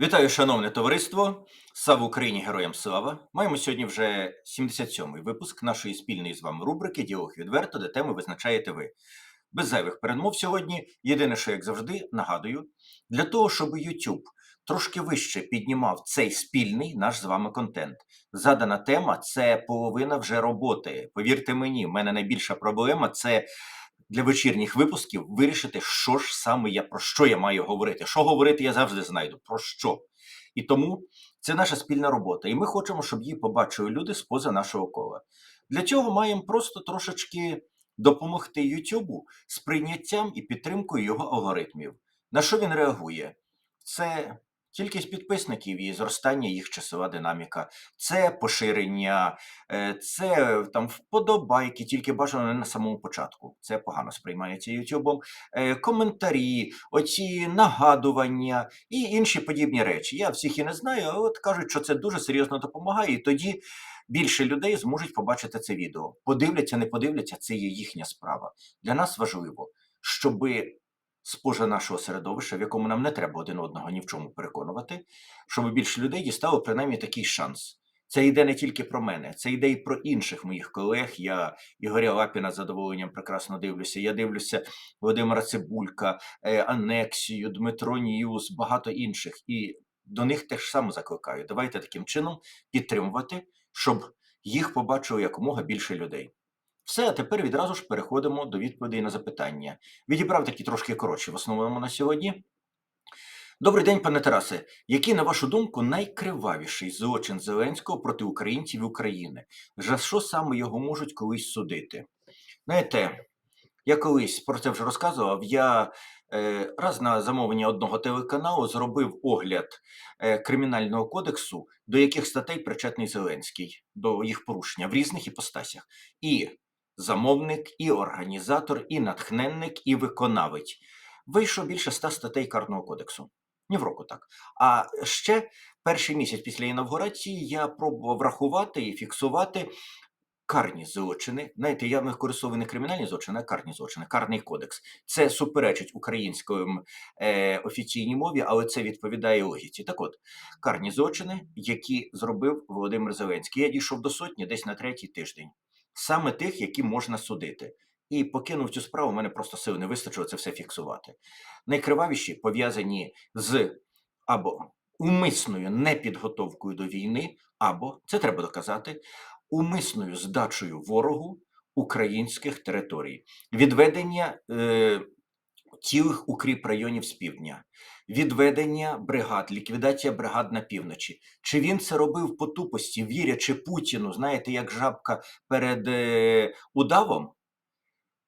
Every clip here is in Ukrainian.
Вітаю, шановне товариство! Слава Україні! Героям слава! Маємо сьогодні вже 77-й випуск нашої спільної з вами рубрики Діалог відверто, де теми визначаєте ви. Без зайвих передмов сьогодні. Єдине, що як завжди, нагадую, для того, щоб YouTube трошки вище піднімав цей спільний наш з вами контент. Задана тема це половина вже роботи. Повірте мені, в мене найбільша проблема це для вечірніх випусків вирішити, що ж саме я про що я маю говорити. Що говорити, я завжди знайду. Про що. І тому це наша спільна робота. І ми хочемо, щоб її побачили люди з поза нашого кола. Для цього маємо просто трошечки допомогти Ютубу з прийняттям і підтримкою його алгоритмів. На що він реагує? Це кількість підписників і зростання їх часова динаміка, це поширення, е, це там вподобайки, тільки бажано не на самому початку. Це погано сприймається Ютубом. Е, Коментарі, оці нагадування і інші подібні речі. Я всіх і не знаю, але от кажуть, що це дуже серйозно допомагає, і тоді більше людей зможуть побачити це відео. Подивляться, не подивляться, це є їхня справа. Для нас важливо, щоби спожа нашого середовища, в якому нам не треба один одного ні в чому переконувати, щоб більше людей дістало принаймні такий шанс. Це йде не тільки про мене, це йде і про інших моїх колег. Я Ігоря Лапіна з задоволенням прекрасно дивлюся. Я дивлюся Володимира Цибулька, е, Анексію, Дмитро Ньюс, багато інших. І до них теж саме закликаю. Давайте таким чином підтримувати, щоб їх побачило якомога більше людей. Все, тепер відразу ж переходимо до відповідей на запитання. Відібрав такі трошки коротші в основному на сьогодні. Добрий день, пане Тарасе. Який, на вашу думку, найкривавіший злочин Зеленського проти українців України? За що саме його можуть колись судити? Знаєте, я колись про це вже розказував. Я е, раз на замовлення одного телеканалу зробив огляд е, кримінального кодексу, до яких статей причетний Зеленський, до їх порушення в різних іпостасях. І замовник, і організатор, і натхненник, і виконавець. Вийшло більше ста статей Карного кодексу. Ні в року так. А ще перший місяць після інавгурації я пробував рахувати і фіксувати карні злочини. Знаєте, я використовую не кримінальні злочини, а карні злочини, карний кодекс. Це суперечить української е, офіційній мові, але це відповідає логіці. Так от, карні злочини, які зробив Володимир Зеленський. Я дійшов до сотні десь на третій тиждень саме тих, які можна судити. І покинув цю справу, у мене просто сил не вистачило це все фіксувати. Найкривавіші пов'язані з або умисною непідготовкою до війни, або це треба доказати, умисною здачею ворогу українських територій, відведення е, цілих укріп районів з півдня, відведення бригад, ліквідація бригад на півночі. Чи він це робив по тупості, вірячи Путіну, знаєте, як жабка перед е, удавом?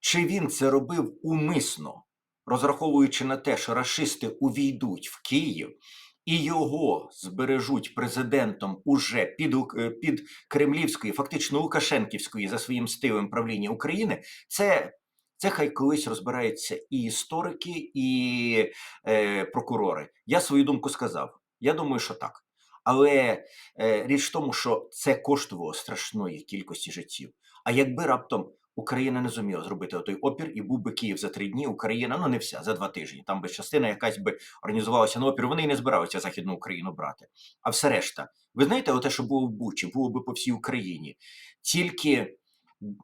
Чи він це робив умисно, розраховуючи на те, що рашисти увійдуть в Київ і його збережуть президентом уже під, е, під Кремлівської, фактично Лукашенківської за своїм стилем правління України? Це, це хай колись розбираються і історики, і е, прокурори. Я свою думку сказав. Я думаю, що так. Але е, річ в тому, що це коштувало страшної кількості життів. А якби раптом Україна не зуміла зробити той опір, і був би Київ за три дні, Україна, ну не вся, за два тижні. Там би частина якась би організувалася на опір. Вони і не збиралися Західну Україну брати. А все решта, ви знаєте, те, що було в Бучі, було би по всій Україні. Тільки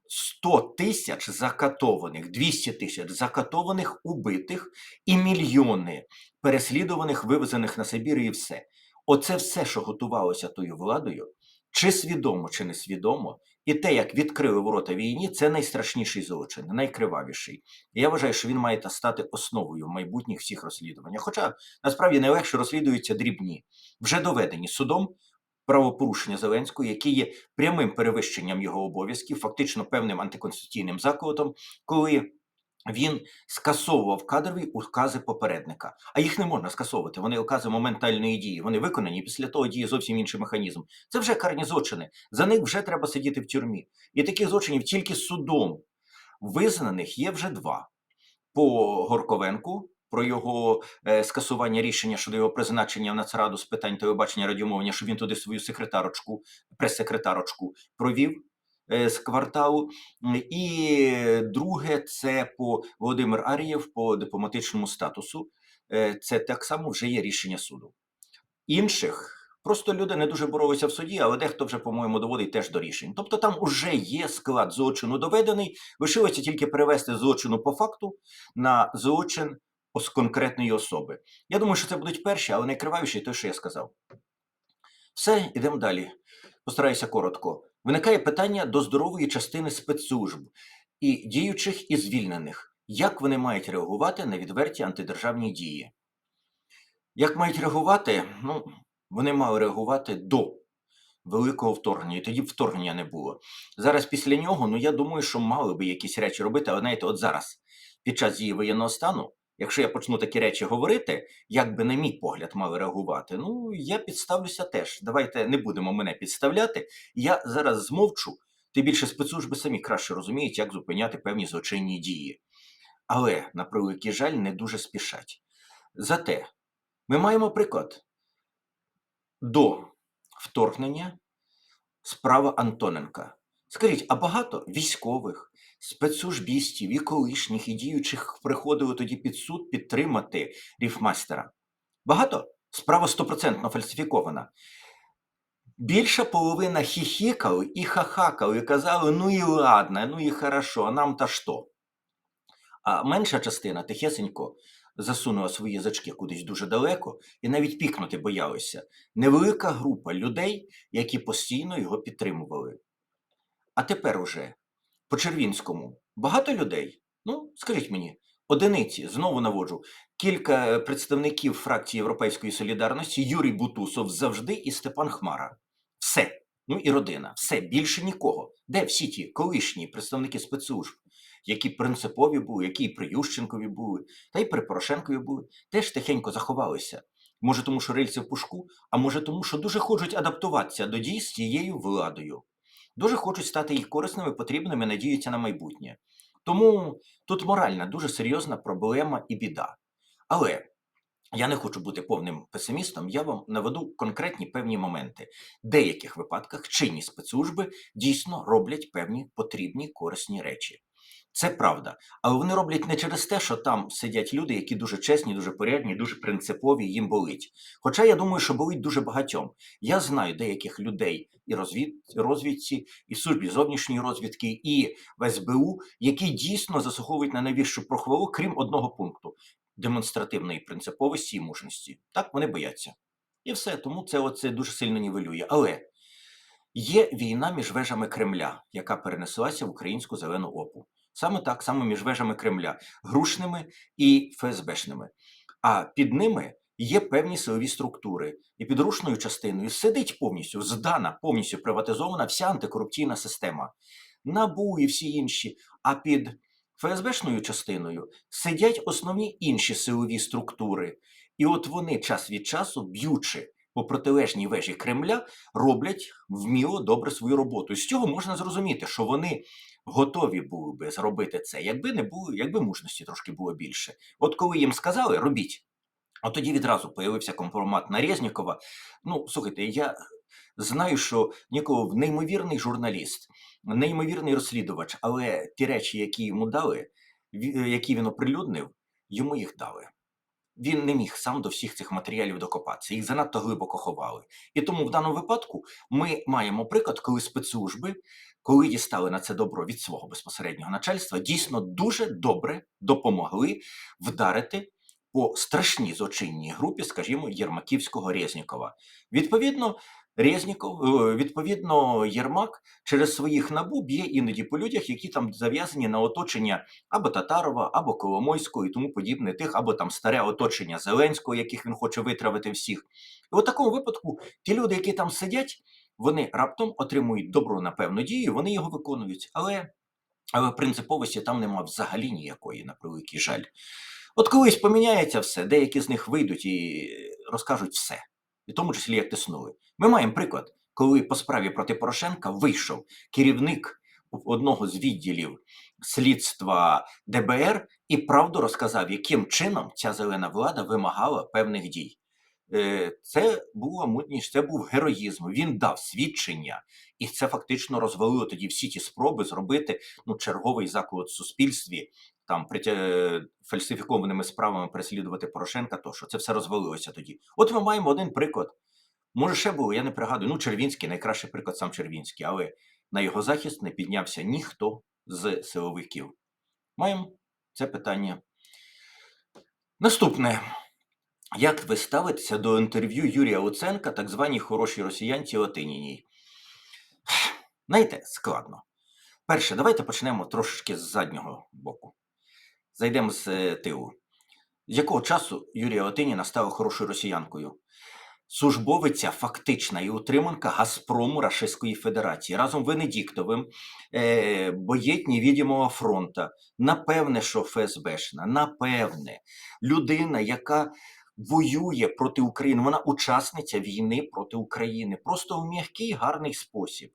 100 тисяч закатованих, 200 тисяч закатованих, убитих і мільйони переслідуваних, вивезених на Сибір і все. Оце все, що готувалося тою владою, чи свідомо, чи несвідомо, і те, як відкрили ворота війні, це найстрашніший злочин, найкривавіший. І я вважаю, що він має стати основою майбутніх всіх розслідуваннях. Хоча насправді найлегше розслідуються дрібні, вже доведені судом правопорушення Зеленського, які є прямим перевищенням його обов'язків, фактично певним антиконституційним закладом, коли він скасовував кадрові укази попередника, а їх не можна скасовувати. Вони укази моментальної дії. Вони виконані і після того діє зовсім інший механізм. Це вже карні злочини. За них вже треба сидіти в тюрмі. І таких злочинів тільки судом визнаних є вже два: по Горковенку. Про його е, скасування рішення щодо його призначення в Нацраду з питань телебачення радіомовлення, щоб він туди свою секретарочку, прес-секретарочку провів е, з кварталу. І друге, це по Володимир Арієв по дипломатичному статусу. Е, Це так само вже є рішення суду. інших. Просто люди не дуже боролися в суді, але дехто вже, по-моєму, доводить теж до рішень. Тобто там уже є склад злочину доведений, лишилося тільки перевести злочину по факту на злочин ос- конкретної особи. Я думаю, що це будуть перші, але найкривавіші те, що я сказав. Все, ідемо далі. Постараюся коротко. Виникає питання до здорової частини спецслужб і діючих і звільнених. Як вони мають реагувати на відверті антидержавні дії? Як мають реагувати? Ну, вони мали реагувати до великого вторгнення, і тоді вторгнення не було. Зараз після нього, ну я думаю, що мали би якісь речі робити, але знаєте, от зараз, під час дії воєнного стану, якщо я почну такі речі говорити, як би на мій погляд мали реагувати, ну я підставлюся теж. Давайте не будемо мене підставляти. Я зараз змовчу, тим більше спецслужби самі краще розуміють, як зупиняти певні злочинні дії. Але, на превеликий жаль, не дуже спішать. Зате ми маємо приклад. До вторгнення справа Антоненка. Скажіть, а багато військових, спецслужбістів і колишніх і діючих приходили тоді під суд підтримати ріфмастера? Багато? Справа стопроцентно фальсифікована. Більша половина хіхікали і хахакали, і казали, ну і ладно, ну і хорошо, а нам та що? А менша частина тихесенько засунула свої язички кудись дуже далеко і навіть пікнути боялися. Невелика група людей, які постійно його підтримували. А тепер уже по Червінському багато людей. Ну, скажіть мені, одиниці знову наводжу. Кілька е, представників фракції Європейської солідарності, Юрій Бутусов завжди і Степан Хмара. Все. Ну і родина, все більше нікого. Де всі ті колишні представники спецслужб, які принципові були, які при Ющенкові були, та й при Порошенкові були, теж тихенько заховалися. Може, тому що рильці в пушку, а може тому, що дуже хочуть адаптуватися до дій з тією владою. Дуже хочуть стати їх корисними, потрібними, надіються на майбутнє. Тому тут моральна дуже серйозна проблема і біда. Але я не хочу бути повним песимістом, я вам наведу конкретні певні моменти. В деяких випадках чинні спецслужби дійсно роблять певні потрібні корисні речі. Це правда, але вони роблять не через те, що там сидять люди, які дуже чесні, дуже порядні, дуже принципові, їм болить. Хоча я думаю, що болить дуже багатьом. Я знаю деяких людей і розвід... розвідці, і службі зовнішньої розвідки, і в СБУ, які дійсно заслуговують на найвищу прохвалу, крім одного пункту демонстративної принциповості і мужності. Так вони бояться. І все, тому це оце дуже сильно нівелює. Але є війна між вежами Кремля, яка перенеслася в українську зелену опу. Саме так, саме між вежами Кремля, грушними і ФСБшними. А під ними є певні силові структури, і під рушною частиною сидить повністю, здана, повністю приватизована вся антикорупційна система. НАБУ і всі інші. А під ФСБшною частиною сидять основні інші силові структури. І от вони час від часу, б'ючи по протилежній вежі Кремля, роблять вміло добре свою роботу. З цього можна зрозуміти, що вони готові були би зробити це, якби не було, якби мужності трошки було більше. От коли їм сказали, робіть. А тоді відразу появився компромат на Резнікова. Ну, слухайте, я знаю, що Ніколов неймовірний журналіст, неймовірний розслідувач, але ті речі, які йому дали, які він оприлюднив, йому їх дали. Він не міг сам до всіх цих матеріалів докопатися, їх занадто глибоко ховали. І тому в даному випадку ми маємо приклад, коли спецслужби, коли дістали на це добро від свого безпосереднього начальства, дійсно дуже добре допомогли вдарити по страшній злочинній групі, скажімо, Єрмаківського Резнікова. Відповідно, Резніков, е, відповідно, Єрмак через своїх набу б'є іноді по людях, які там зав'язані на оточення або Татарова, або Коломойського і тому подібне, тих, або там старе оточення Зеленського, яких він хоче витравити всіх. І у такому випадку ті люди, які там сидять, вони раптом отримують добро на певну дію, вони його виконують. Але, але принциповості там нема взагалі ніякої, на превеликий жаль. От колись поміняється все, деякі з них вийдуть і розкажуть все, і в тому числі як тиснули. Ми маємо приклад, коли по справі проти Порошенка вийшов керівник одного з відділів слідства ДБР і правду розказав, яким чином ця зелена влада вимагала певних дій. Е, Це була мутність, це був героїзм. Він дав свідчення, і це фактично розвалило тоді всі ті спроби зробити ну, черговий заклад в суспільстві там притя... фальсифікованими справами переслідувати Порошенка, то що це все розвалилося тоді. От ми маємо один приклад. Може, ще було, я не пригадую. Ну, Червінський, найкращий приклад сам Червінський, але на його захист не піднявся ніхто з силовиків. Маємо це питання. Наступне. Як ви ставитеся до інтерв'ю Юрія Луценка, так званій хорошій росіянці Латиніній? Знаєте, складно. Перше, давайте почнемо трошечки з заднього боку. Зайдемо з е, тилу. З якого часу Юрія Латиніна стала хорошою росіянкою? Службовиця фактична і утриманка Газпрому Рашистської Федерації разом Венедіктовим, е, боєть невідомого фронта. Напевне, що ФСБшна, напевне, людина, яка воює проти України, вона учасниця війни проти України, просто в м'який гарний спосіб.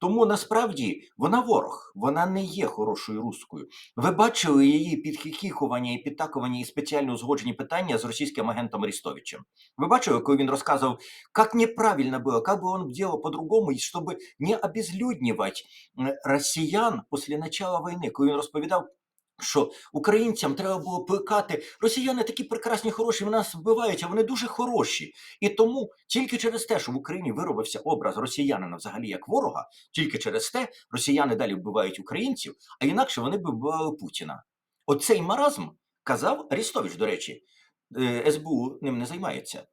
Тому насправді вона ворог, вона не є хорошою рускою. Ви бачили її підхихікування і підтакування і спеціально узгоджені питання з російським агентом Рістовичем? Ви бачили, коли він розказував, як неправильно було, як би він зробив по-другому, і щоб не обезлюднювати е, росіян після початку війни, коли він розповідав. Що українцям треба було плекати, росіяни такі прекрасні, хороші, вони нас вбивають, а вони дуже хороші. І тому тільки через те, що в Україні виробився образ росіянина взагалі як ворога, тільки через те росіяни далі вбивають українців, а інакше вони б вбивали Путіна. Оцей маразм казав Арістович, до речі, Е, СБУ ним не займається.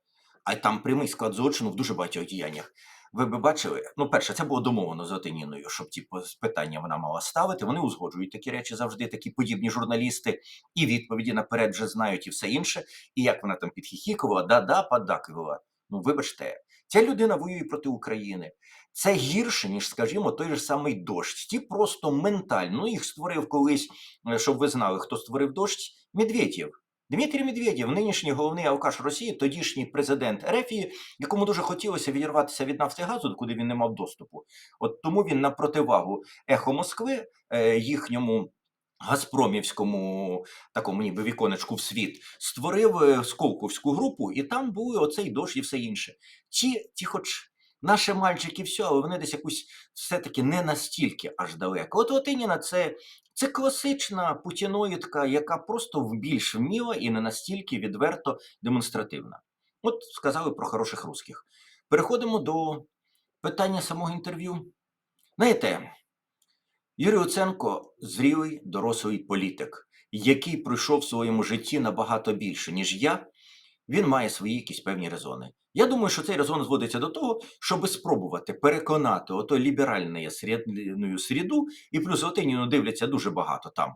А там прямий склад злочину в дуже багатьох діяннях. Ви би бачили, ну, перше, це було домовлено з Отиніною, щоб ті пос- питання вона мала ставити. Вони узгоджують такі речі завжди, такі подібні журналісти, і відповіді наперед вже знають, і все інше. І як вона там підхихікувала, да-да, подакувала. Ну, вибачте, ця людина воює проти України. Це гірше, ніж, скажімо, той же самий дощ. Ті просто ментально. Ну, їх створив колись, е, щоб ви знали, хто створив дощ, Медведєв. Дмитрій Медведєв, нинішній головний алкаш Росії, тодішній президент Ерефії, якому дуже хотілося відірватися від Нафтогазу, куди він не мав доступу. От тому він на противагу ехо Москви, е, їхньому Газпромівському такому ніби віконечку в світ, створив е, Сколковську групу, і там були оцей дощ і все інше. Ті, ті хоч наші мальчики, все, але вони десь якусь все-таки не настільки аж далеко. От Латиніна це, це класична путіноїдка, яка просто більш вміла і не настільки відверто демонстративна. От сказали про хороших русських. Переходимо до питання самого інтерв'ю. Знаєте, Юрій Оценко зрілий дорослий політик, який пройшов в своєму житті набагато більше, ніж я. Він має свої якісь певні резони. Я думаю, що цей резон зводиться до того, щоб спробувати переконати ото ліберальну середу, і плюс Латиніну дивляться дуже багато там.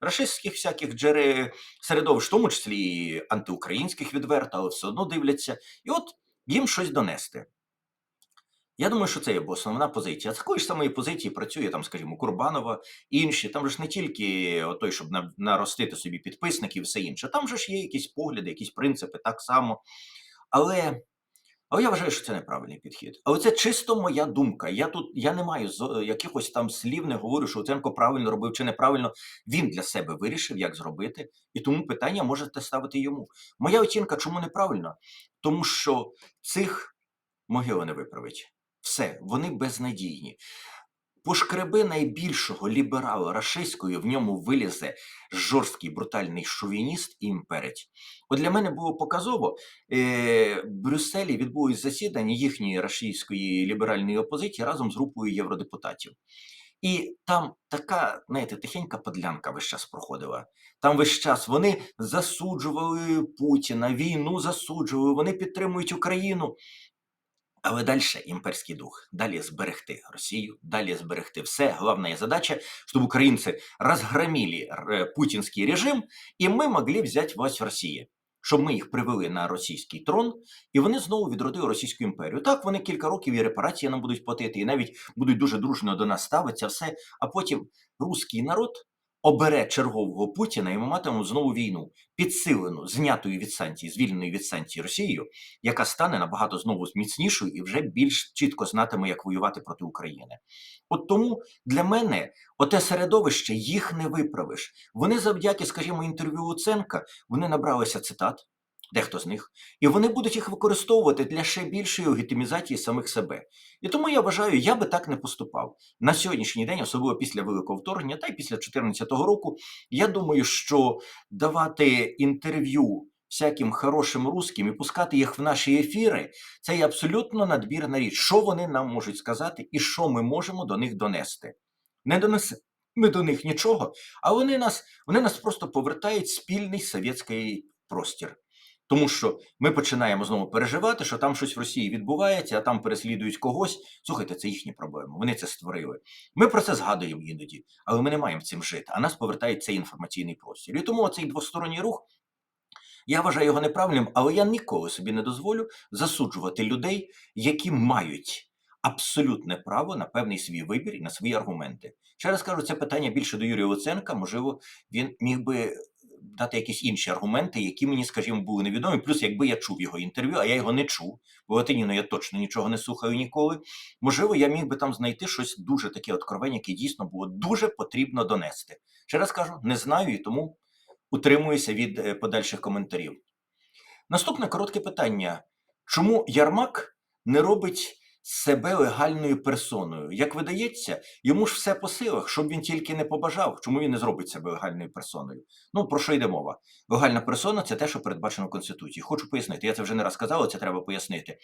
Рашистських всяких джере середовищ, в тому числі і антиукраїнських відверто, але все одно дивляться. І от їм щось донести. Я думаю, що це є основна позиція. З такої ж самої позиції працює там, скажімо, Курбанова, інші. Там ж не тільки той, щоб наростити собі підписників і все інше. Там же ж є якісь погляди, якісь принципи так само. Але, але я вважаю, що це неправильний підхід. Але це чисто моя думка. Я тут я не маю з- якихось там слів, не говорю, що Оценко правильно робив чи неправильно. Він для себе вирішив, як зробити, і тому питання можете ставити йому. Моя оцінка, чому неправильно? Тому що цих могила не виправить. Все, вони безнадійні. Пошкреби найбільшого ліберала рашистської, в ньому вилізе жорсткий брутальний шовініст і імперець. От для мене було показово, е, в Брюсселі відбулось засідання їхньої рашистської ліберальної опозиції разом з групою євродепутатів. І там така, знаєте, тихенька подлянка весь час проходила. Там весь час вони засуджували Путіна, війну засуджували, вони підтримують Україну. Але далі імперський дух, далі зберегти Росію, далі зберегти все. Главная задача, чтобы украинцы разгромили р- путінський режим, і ми могли взяти власть в Росії. Щоб ми їх привели на російський трон, і вони знову відродили Російську імперію. Так, вони кілька років і репарації нам будуть платити, і навіть будуть дуже дружно до нас ставитися, все. А потім руський народ обере чергового Путіна, і ми матимемо знову війну, підсилену, знятою від санкцій, звільненою від санкцій Росією, яка стане набагато знову міцнішою і вже більш чітко знатиме, як воювати проти України. От тому для мене оте середовище їх не виправиш. Вони завдяки, скажімо, інтерв'ю Луценка, вони набралися цитат. Дехто з них, і вони будуть їх використовувати для ще більшої легітимізації самих себе. І тому я вважаю, я би так не поступав. На сьогоднішній день, особливо після великого вторгнення, та й після 2014 року, я думаю, що давати інтерв'ю всяким хорошим русським і пускати їх в наші ефіри, це є абсолютно надбірна річ, що вони нам можуть сказати і що ми можемо до них донести. Не донесе ми до них нічого, а вони нас, вони нас просто повертають в спільний совєтський простір. Тому що ми починаємо знову переживати, що там щось в Росії відбувається, а там переслідують когось. Слухайте, це їхні проблеми. Вони це створили. Ми про це згадуємо іноді, але ми не маємо цим жити. А нас повертає цей інформаційний простір. І тому цей двосторонній рух. Я вважаю його неправильним, але я ніколи собі не дозволю засуджувати людей, які мають абсолютне право на певний свій вибір і на свої аргументи. Ще раз кажу, це питання більше до Юрія Луценка. Можливо, він міг би дати якісь інші аргументи, які мені, скажімо, були невідомі. Плюс, якби я чув його інтерв'ю, а я його не чув, бо Латиніно я точно нічого не слухаю ніколи. Можливо, я міг би там знайти щось дуже таке откровення, яке дійсно було дуже потрібно донести. Ще раз кажу, не знаю і тому утримуюся від е, подальших коментарів. Наступне коротке питання: чому Ярмак не робить себе легальною персоною? Як видається, йому ж все по силах, щоб він тільки не побажав, чому він не зробить себе легальною персоною? Ну про що йде мова? Легальна персона це те, що передбачено в Конституції. Хочу пояснити. Я це вже не раз казав, але це треба пояснити.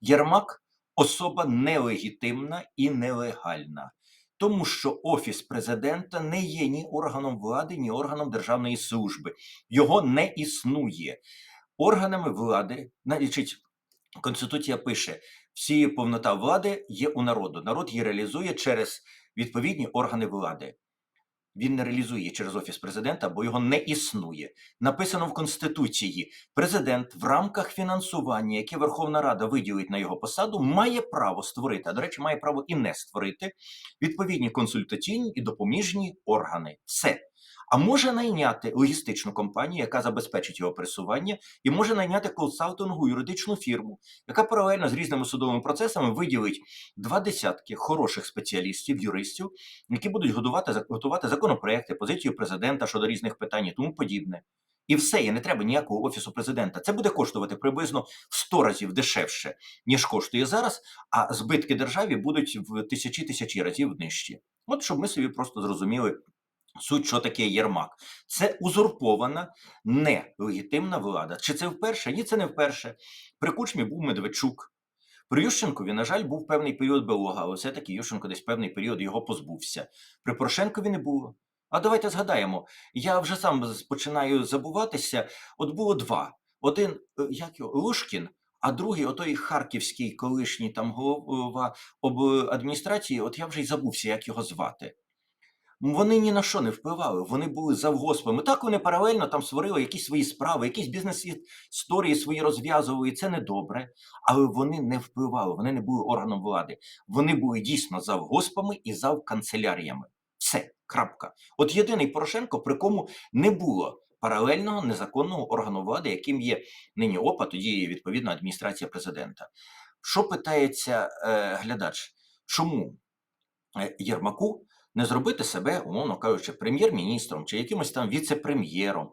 Єрмак особа нелегітимна і нелегальна. Тому що офіс президента не є ні органом влади, ні органом державної служби. Його не існує. Органами влади, значить, Конституція пише: всі повнота влади є у народу. Народ її реалізує через відповідні органи влади. Він не реалізує її через офіс президента, бо його не існує. Написано в Конституції: президент в рамках фінансування, яке Верховна Рада виділить на його посаду, має право створити, а до речі, має право і не створити відповідні консультаційні і допоміжні органи. Все. А може найняти логістичну компанію, яка забезпечить його пересування, і може найняти консалтингову юридичну фірму, яка паралельно з різними судовими процесами виділить два десятки хороших спеціалістів, юристів, які будуть готувати, готувати законопроекти, позицію президента щодо різних питань і тому подібне. І все, і не треба ніякого офісу президента. Це буде коштувати приблизно в 100 разів дешевше, ніж коштує зараз, а збитки державі будуть в тисячі тисячі разів нижчі. От щоб ми собі просто зрозуміли. Суть, що таке Єрмак, це узурпована нелегітимна влада. Чи це вперше? Ні, це не вперше. При Кучмі був Медведчук. При Ющенкові, на жаль, був певний період Белуга, але все-таки Ющенко десь певний період його позбувся. При Порошенкові не було. А давайте згадаємо. Я вже сам починаю забуватися. От було два: один е, як його Лушкін, а другий, отой харківський колишній там голова об адміністрації. От я вже й забувся, як його звати. Вони ні на що не впливали, вони були завгоспами. Так вони паралельно там створили якісь свої справи, якісь бізнес-історії свої розв'язували, і це не добре. Але вони не впливали, вони не були органом влади. Вони були дійсно завгоспами і завканцеляріями. Все, крапка. От єдиний Порошенко, при кому не було паралельного незаконного органу влади, яким є нині ОПА, тоді відповідна адміністрація президента. Що питається е, глядач? Чому е, Єрмаку? Не зробити себе, умовно кажучи, прем'єр-міністром чи якимось там віце-прем'єром.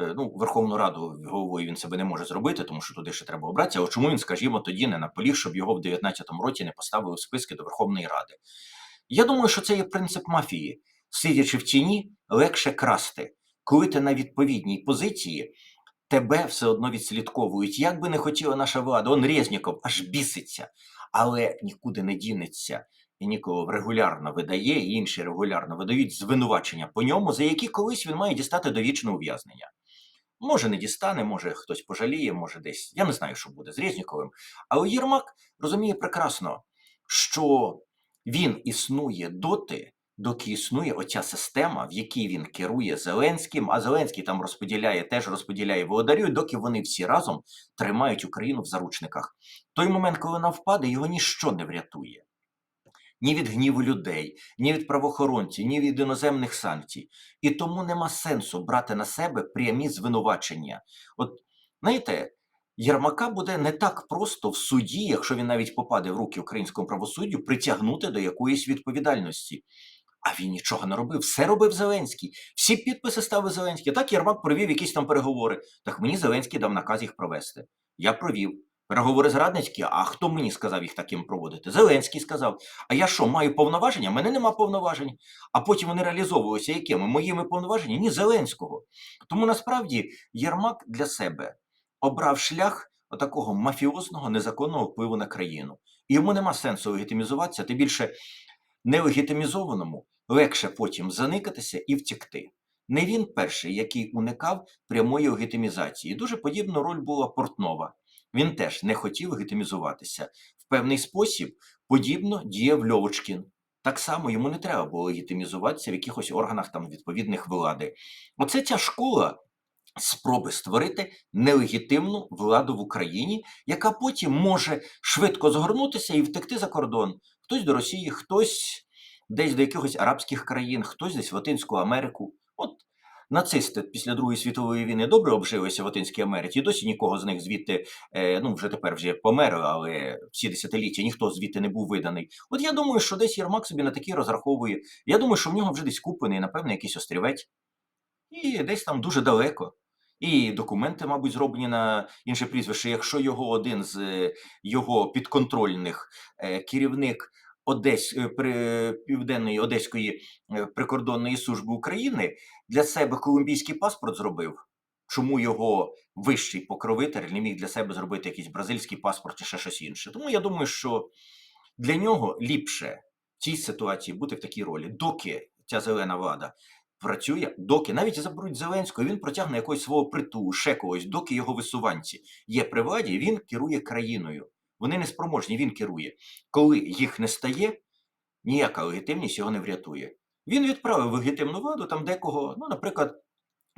Е, ну, Верховну Раду головою він себе не може зробити, тому що туди ще треба обратися. Але чому він, скажімо, тоді не наполіг, щоб його в 19-му році не поставили в списки до Верховної Ради? Я думаю, що це є принцип мафії. Сидячи в тіні, легше красти. Коли ти на відповідній позиції, тебе все одно відслідковують. Як би не хотіла наша влада, он Резніков аж біситься, але нікуди не дінеться. І Ніколов регулярно видає, і інші регулярно видають звинувачення по ньому, за які колись він має дістати довічне ув'язнення. Може, не дістане, може хтось пожаліє, може десь. Я не знаю, що буде з Резніковим. Але Єрмак розуміє прекрасно, що він існує доти, доки існує оця система, в якій він керує Зеленським, а Зеленський там розподіляє, теж розподіляє володарю, доки вони всі разом тримають Україну в заручниках. той момент, коли вона впаде, його ніщо не врятує ні від гніву людей, ні від правоохоронців, ні від іноземних санкцій. І тому нема сенсу брати на себе прямі звинувачення. От знаєте, Єрмака буде не так просто в суді, якщо він навіть попаде в руки українському правосуддю, притягнути до якоїсь відповідальності. А він нічого не робив, все робив Зеленський. Всі підписи ставив Зеленський. Так Єрмак провів якісь там переговори. Так мені Зеленський дав наказ їх провести. Я провів. Переговори зрадницькі, а хто мені сказав їх таким проводити? Зеленський сказав. А я що, маю повноваження? Мене нема повноважень. А потім вони реалізовувалися якими? Моїми повноваженнями? Ні, Зеленського. Тому насправді Єрмак для себе обрав шлях отакого мафіозного незаконного впливу на країну. І йому нема сенсу легітимізуватися, тим більше нелегітимізованому легше потім заникатися і втекти. Не він перший, який уникав прямої легітимізації. Дуже подібну роль була Портнова. Він теж не хотів легітимізуватися. В певний спосіб подібно діяв Льовочкін. Так само йому не треба було легітимізуватися в якихось органах там відповідних влади. Оце ця школа спроби створити нелегітимну владу в Україні, яка потім може швидко згорнутися і втекти за кордон. Хтось до Росії, хтось десь до якихось арабських країн, хтось десь в Латинську Америку. От нацисти після Другої світової війни добре обжилися в Латинській Америці, досі нікого з них звідти, е, ну вже тепер вже померли, але всі десятиліття ніхто звідти не був виданий. От я думаю, що десь Єрмак собі на такі розраховує. Я думаю, що в нього вже десь куплений, напевно, якийсь острівець. І десь там дуже далеко. І документи, мабуть, зроблені на інше прізвище. Якщо його один з е, його підконтрольних е, керівник Одесь е, при південної Одеської е, прикордонної служби України для себе колумбійський паспорт зробив. Чому його вищий покровитель не міг для себе зробити якийсь бразильський паспорт чи ще щось інше? Тому я думаю, що для нього ліпше в цій ситуації бути в такій ролі, доки ця зелена влада працює, доки навіть заберуть Зеленського, він протягне якогось свого притулу, ще когось, доки його висуванці є при владі, він керує країною. Вони не спроможні, він керує. Коли їх не стає, ніяка легітимність його не врятує. Він відправив легітимну владу там декого, ну, наприклад,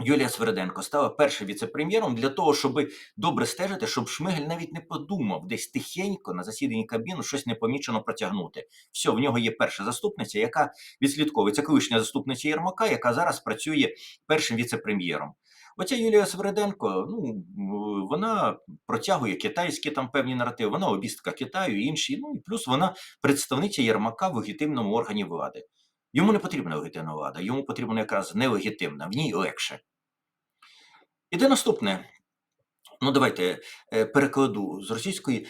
Юлія Свериденко стала першим віце-прем'єром для того, щоб добре стежити, щоб Шмигель навіть не подумав десь тихенько на засіданні кабіну щось непомічено протягнути. Все, в нього є перша заступниця, яка відслідковує. Це колишня заступниця Єрмака, яка зараз працює першим віце-прем'єром. Оця Юлія Свериденко, ну вона протягує китайські там певні наративи, вона обістка Китаю, і інші. Ну і плюс вона представниця Єрмака в легітимному органі влади. Йому не потрібна легітимна влада, йому потрібна якраз нелегітимна, в ній легше. Іде наступне. Ну, давайте е, перекладу з російської.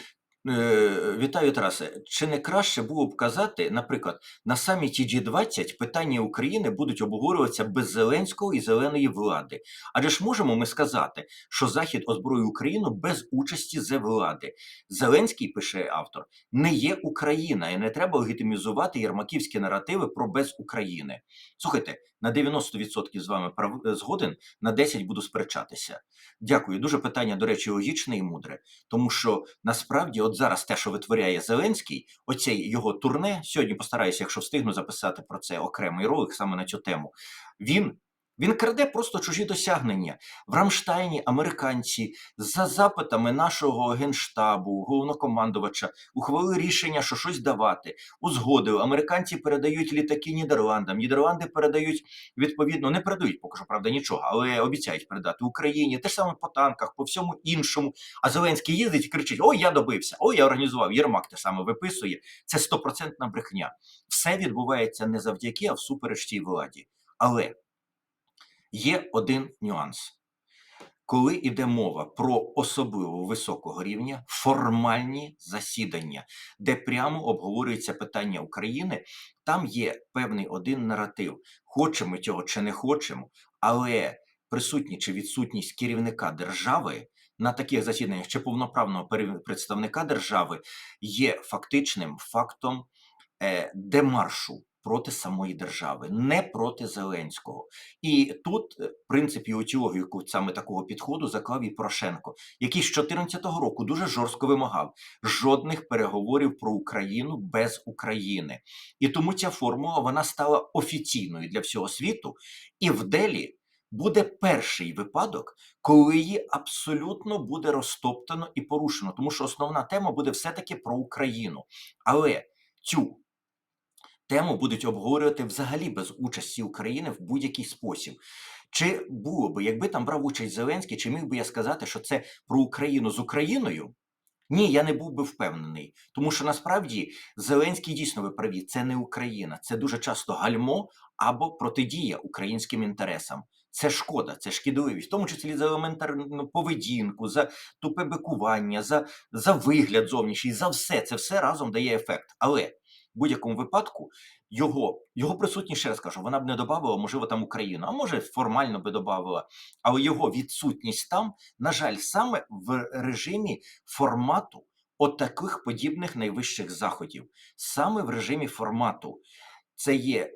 Е, Вітаю, Тарасе. Чи не краще було б казати, наприклад, на саміті G20 питання України будуть обговорюватися без Зеленського і зеленої влади? Адже ж можемо ми сказати, що Захід озброїв Україну без участі зе влади. Зеленський, пише автор, не є Україна, і не треба легітимізувати єрмаківські наративи про без України. Слухайте, на 90% з вами прав... е, згоден, на 10% буду сперечатися. Дякую. Дуже питання, до речі, логічне і мудре. Тому що насправді, от зараз те, що витворяє Зеленський, оцей його турне, сьогодні постараюся, якщо встигну записати про це окремий ролик саме на цю тему. Він. Він краде просто чужі досягнення. В Рамштайні американці за запитами нашого генштабу, головнокомандувача, ухвалили рішення, що щось давати. Узгодили. Американці передають літаки Нідерландам. Нідерланди передають відповідно, не передають поки що, правда, нічого, але обіцяють передати Україні. Те ж саме по танках, по всьому іншому. А Зеленський їздить і кричить: Ой, я добився, ой, я організував. Єрмак те саме виписує. Це стопроцентна брехня. Все відбувається не завдяки, а всупереч цій владі. Але є один нюанс. Коли йде мова про особливо високого рівня формальні засідання, де прямо обговорюється питання України, там є певний один наратив. Хочемо цього чи не хочемо, але присутність чи відсутність керівника держави на таких засіданнях чи повноправного представника держави є фактичним фактом е, демаршу проти самої держави, не проти Зеленського. І тут е, принцип і логіку саме такого підходу заклав і Порошенко, який з 2014 року дуже жорстко вимагав жодних переговорів про Україну без України. І тому ця формула вона стала офіційною для всього світу. І в Делі буде перший випадок, коли її абсолютно буде розтоптано і порушено, тому що основна тема буде все-таки про Україну. Але цю тему будуть обговорювати взагалі без участі України в будь-який спосіб. Чи було би, якби там брав участь Зеленський, чи міг би я сказати, що це про Україну з Україною? Ні, я не був би впевнений, тому що насправді Зеленський дійсно ви праві, це не Україна, це дуже часто гальмо або протидія українським інтересам. Це шкода, це шкідливість, в тому числі за елементарну поведінку, за тупе бикування, за, за вигляд зовнішній, за все. Це все разом дає ефект. Але в будь-якому випадку його, його присутність, ще раз кажу, вона б не додавала, можливо, там Україну, а може формально би додавала. Але його відсутність там, на жаль, саме в режимі формату от подібних найвищих заходів, саме в режимі формату, це є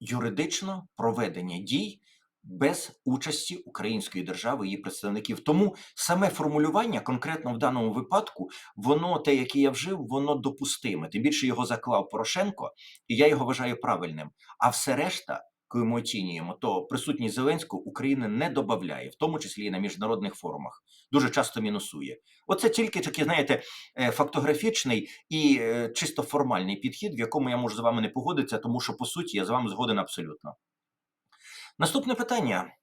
юридично проведення дій без участі української держави і її представників. Тому саме формулювання, конкретно в даному випадку, воно те, яке я вжив, воно допустиме. Тим більше його заклав Порошенко, і я його вважаю правильним. А все решта. Коли ми оцінюємо, то присутність Зеленського України не додає, в тому числі і на міжнародних форумах, дуже часто мінусує. Оце тільки такий, знаєте, е, фактографічний і е, чисто формальний підхід, в якому я можу з вами не погодитися, тому що по суті я з вами згоден абсолютно. Наступне питання.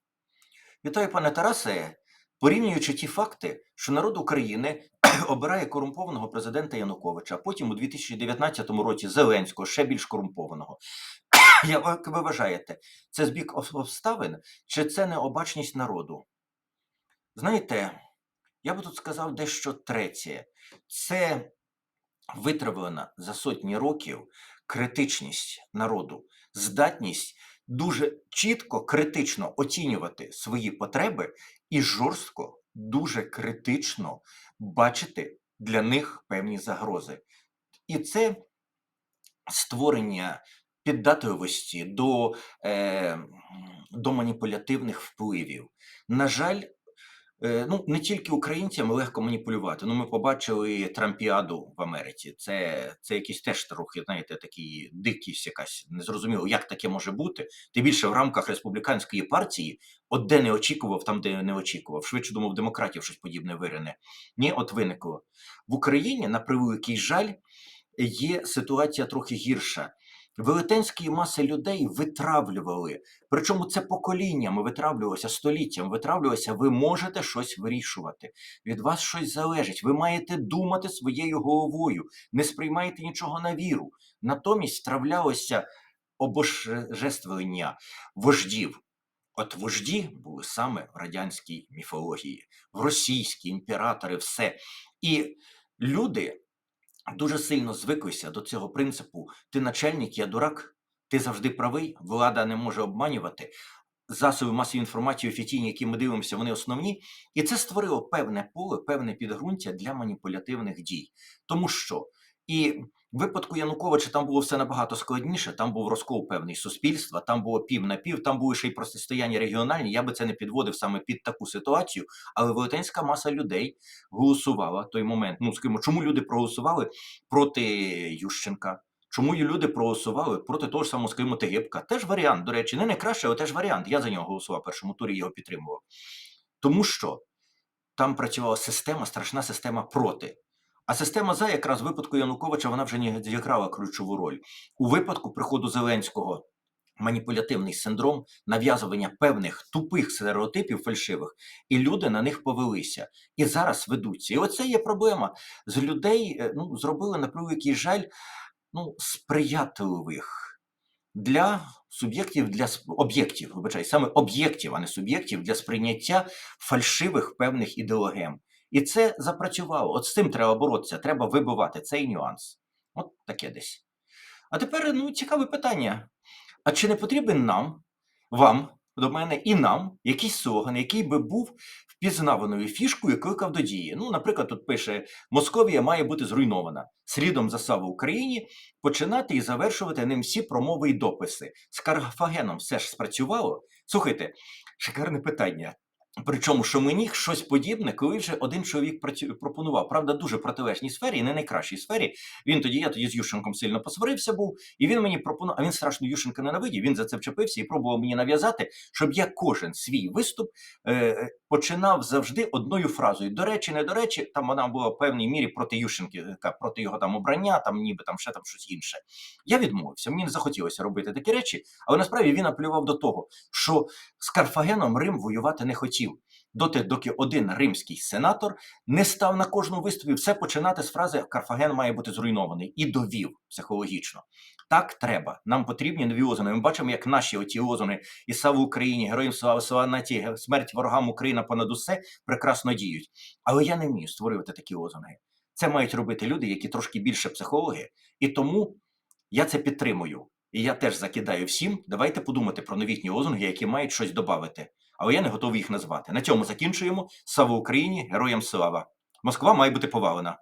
Вітаю, пане Тарасе. Порівнюючи ті факти, що народ України обирає корумпованого президента Януковича, а потім у 2019 році Зеленського, ще більш корумпованого. Як ви вважаєте, це збіг обставин чи це необачність народу? Знаєте, я би тут сказав дещо третє. Це витравлена за сотні років критичність народу, здатність дуже чітко, критично оцінювати свої потреби і жорстко, дуже критично бачити для них певні загрози. І це створення піддатливості до, е, до маніпулятивних впливів. На жаль, Е, ну не тільки українцям легко маніпулювати. Ну, ми побачили Трампіаду в Америці. Це це якийсь теж трохи, знаєте, такий дикість, якась незрозуміло, як таке може бути. Тим більше в рамках республіканської партії, от де не очікував, там де не очікував. Швидше думав, демократів щось подібне вирине. Ні, от виникло в Україні на превеликий жаль. Є ситуація трохи гірша. Велетенські маси людей витравлювали. Причому це поколіннями витравлювалося століттям, витравлювалося, ви можете щось вирішувати. Від вас щось залежить. Ви маєте думати своєю головою, не сприймаєте нічого на віру. Натомість втравлялося обожествлення вождів. От вожді були саме в радянській міфології, в російській імператори, все. І люди дуже сильно звикуйся до цього принципу: ти начальник, я дурак, ти завжди правий, влада не може обманювати. Засоби масової інформації офіційні, які ми дивимося, вони основні, і це створило певне поле, певне підґрунтя для маніпулятивних дій. Тому що і в випадку Януковича там було все набагато складніше. Там був розкол певний суспільства, там було пів на пів, там були ще й протистояння регіональні. Я би це не підводив саме під таку ситуацію, але велетенська маса людей голосувала в той момент. Ну скажімо, чому люди проголосували проти Ющенка? Чому люди проголосували проти того ж самого скажімо, Тегибка? Теж варіант, до речі, не найкраще, але теж варіант. Я за нього голосував в першому турі, його підтримував. Тому що там працювала система, страшна система проти. А система за якраз в випадку Януковича вона вже не зіграла ключову роль. У випадку приходу Зеленського маніпулятивний синдром, нав'язування певних тупих стереотипів фальшивих, і люди на них повелися. І зараз ведуться. І оце є проблема. З людей е, ну, зробили на превеликий жаль ну, сприятливих для суб'єктів, для об'єктів, вибачай, саме об'єктів, а не суб'єктів для сприйняття фальшивих певних ідеологем. І це запрацювало. От з цим треба боротися, треба вибивати цей нюанс. От таке десь. А тепер ну, цікаве питання. А чи не потрібен нам, вам, до мене і нам якийсь слоган, який би був впізнаваною фішкою, кликав до дії? Ну, наприклад, тут пише: Московія має бути зруйнована. Слідом за славу Україні починати і завершувати ним всі промови і дописи. З Карфагеном все ж спрацювало. Слухайте, шикарне питання. Причому, що мені щось подібне, коли вже один чоловік пропонував, правда, дуже протилежній сфері, не найкращій сфері. Він тоді, я тоді з Ющенком сильно посварився був, і він мені пропонував, а він страшно Ющенка ненавидів, він за це вчепився і пробував мені нав'язати, щоб я кожен свій виступ е, починав завжди одною фразою. До речі, не до речі, там вона була в певній мірі проти Ющенки, проти його там обрання, там ніби там ще там щось інше. Я відмовився, мені не захотілося робити такі речі, але насправді він апелював до того, що з Карфагеном Рим воювати не хотів. Доти, доки один римський сенатор не став на кожному виступі все починати з фрази Карфаген має бути зруйнований і довів психологічно. Так треба. Нам потрібні нові озони. Ми бачимо, як наші оті озони і слава Україні, героям слава, слава наті, смерть ворогам Україна понад усе прекрасно діють. Але я не вмію створювати такі озони. Це мають робити люди, які трошки більше психологи, і тому я це підтримую. І я теж закидаю всім. Давайте подумати про новітні лозунги, які мають щось додати. Але я не готовий їх назвати. На цьому закінчуємо. Слава Україні! Героям слава! Москва має бути повалена.